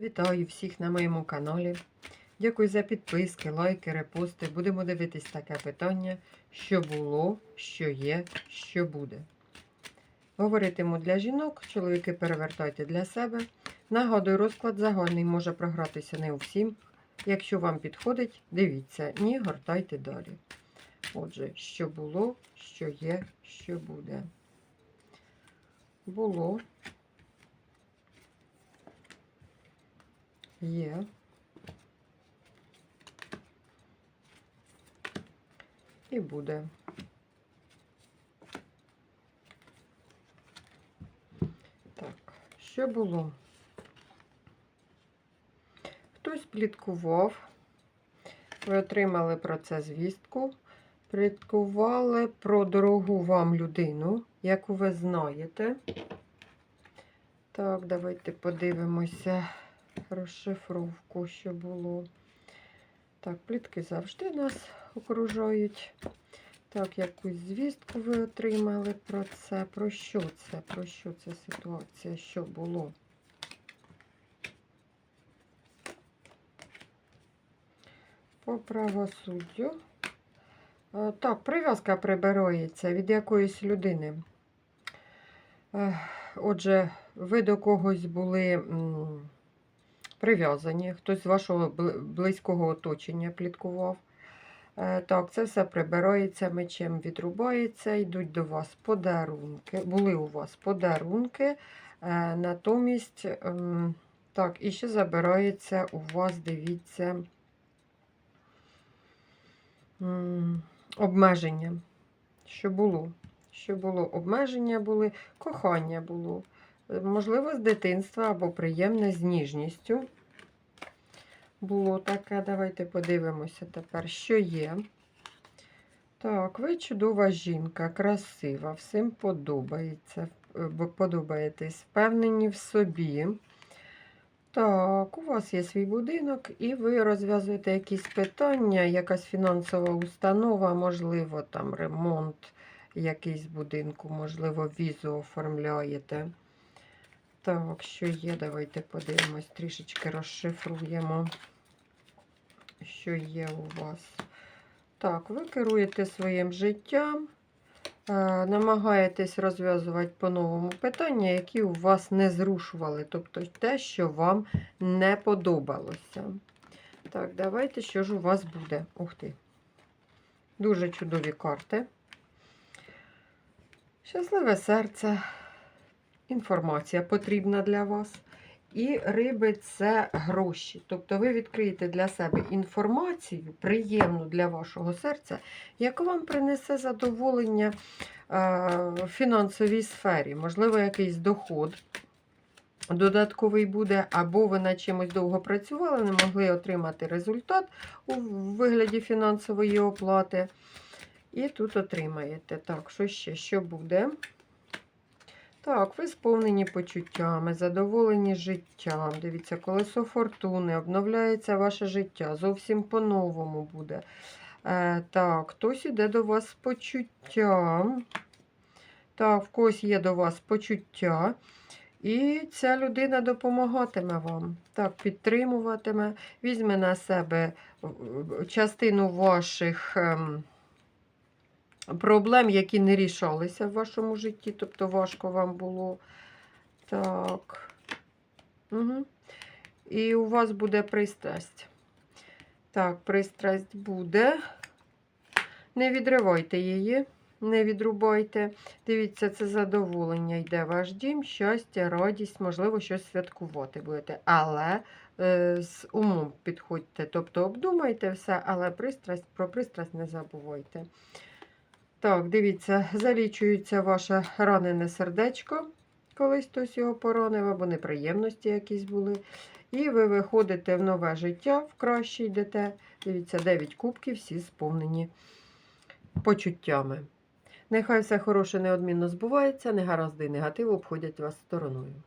Вітаю всіх на моєму каналі. Дякую за підписки, лайки, репости. Будемо дивитись таке питання, що було, що є, що буде. Говоритиму для жінок, чоловіки перевертайте для себе. Нагадую, розклад загальний може програтися не у всім. Якщо вам підходить, дивіться, ні, гортайте далі. Отже, що було, що є, що буде. Було. Є. І буде. Так, що було? Хтось пліткував. Ви отримали про це звістку. Пліткували про дорогу вам людину, яку ви знаєте. Так, давайте подивимося розшифровку, що було. Так, плітки завжди нас окружають. Так, якусь звістку ви отримали про це. Про що це? Про що ця ситуація? Що було? По правосуддю. Е, Так, прив'язка прибирається від якоїсь людини. Е, Отже, ви до когось були прив'язані, хтось з вашого близького оточення пліткував. Е, Так, це все прибирається мечем, відрубається, йдуть до вас подарунки. Були у вас подарунки, е, натомість, ем, так, і ще забирається у вас, дивіться, обмеження. Що було? Що було? Обмеження були, кохання було. Можливо, з дитинства або приємне з ніжністю. Було таке. Давайте подивимося тепер, що є. Так, ви чудова жінка, красива, всім подобається, е, подобаєтесь, впевнені в собі. Так, у вас є свій будинок, і ви розв'язуєте якісь питання, якась фінансова установа, можливо, там ремонт якийсь будинку, можливо, візу оформляєте. Так, що є, давайте подивимось, трішечки розшифруємо, що є у вас. Так, ви керуєте своїм життям, е, намагаєтесь розв'язувати по-новому питання, які у вас не зрушували, тобто те, що вам не подобалося. Так, давайте, що ж у вас буде. Ух ти. Дуже чудові карти. Щасливе серце. Інформація потрібна для вас. І риби це гроші. Тобто ви відкриєте для себе інформацію, приємну для вашого серця, яка вам принесе задоволення е, в фінансовій сфері. Можливо, якийсь доход додатковий буде, або ви над чимось довго працювали, не могли отримати результат у вигляді фінансової оплати. І тут отримаєте. Так, що ще? Що буде? Так, ви сповнені почуттями, задоволені життям. Дивіться, колесо фортуни, обновляється ваше життя, зовсім по-новому буде. Е, так, хтось іде до вас з почуттям. Так, в когось є до вас почуття. І ця людина допомагатиме вам. Так, підтримуватиме, візьме на себе е, частину ваших. ем, проблем, які не рішалися в вашому житті, тобто важко вам було. Так. Угу. І у вас буде пристрасть. Так, пристрасть буде. Не відривайте її, не відрубайте. Дивіться, це задоволення йде ваш дім, щастя, радість, можливо, щось святкувати будете. Але е, з умом підходьте. Тобто обдумайте все, але пристрасть, про пристрасть не забувайте. Так, дивіться, залічується ваше ранене сердечко, колись хтось його поранив, або неприємності якісь були. І ви виходите в нове життя, в краще йдете. Дивіться, 9 кубків, всі сповнені почуттями. Нехай все хороше неодмінно збувається, негаразди і негатив обходять вас стороною.